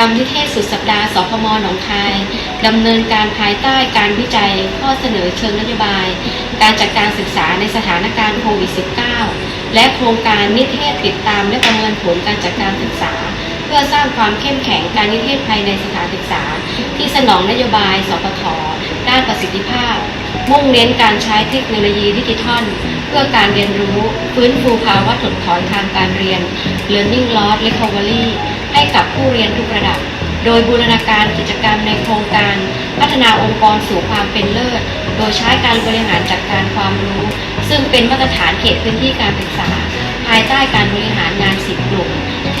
รมนิเทศสุดสัปดาห์สพมหนองคายดำเนินการภายใต้การวิจัยข้อเสนอเชิงนโยบาย การจัดการศึกษาในสถานการณ์โควิด -19 และโครงการนิเทศติดตามและประเมินผลการจัดการศึกษา เพื่อสร้างความเข้มแข็งการนิเทศภายในสถานศึกษา ที่สนองนโยบาย สปทด้านประสิทธิภาพ มุ่งเน้นการใช้เทคโนโลยีดิจิทัล เพื่อการเรียนรู้ ฟื้นฟูภาวะถดถอยทางการเรียน Learning Loss Recovery ให้กับผู้เรียนทุกระดับ โดยบูรณาการกิจกรรมในโครงการพัฒนาองค์กรสู่ความเป็นเลิศ โดยใช้การบริหารจัดการความรู้ ซึ่งเป็นมาตรฐานเขตพื้นที่การศึกษา ภายใต้การบริหารงานสิบกลุ่ม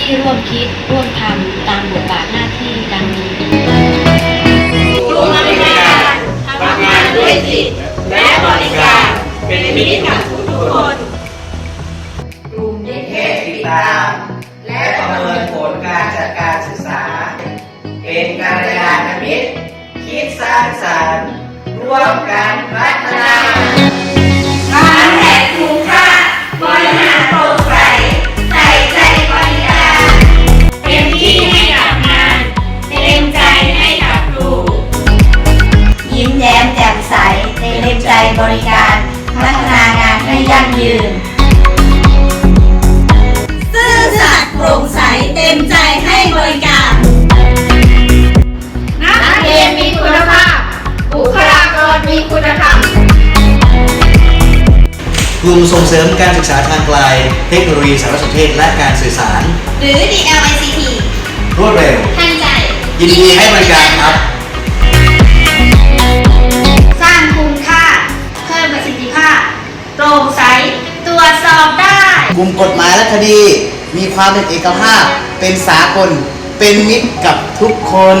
ที่ร่วมคิดร่วมทำตามบทบาทหน้าที่ดังนี้กลุ่มบริการทำงานด้วยจิตและบริการเป็นมิตรกับ ร้างสรรค์ร่วมกันพัฒนาการแผนคุ้มค่าบริหารโปร่งใสใส่ใจบริการเต็มที่ให้กับงานเต็มใจให้กับครูยิ้มแย้มแจ่มใสเต็มใจบริการ พัฒนางานให้ยั่งยืน กลุ่มส่งเสริมการศึกษาทางไกล เทคโนโลยีสารสนเทศและการสื่อสาร หรือ DLICT รวดเร็ว ทันใจ ยินดีให้บริการครับ สร้างคุณค่า เพิ่มประสิทธิภาพ โปร่งใส ตรวจสอบได้ กลุ่มกฎหมายและคดี มีความเป็นเอกภาพ เป็นสากล เป็นมิตรกับทุกคน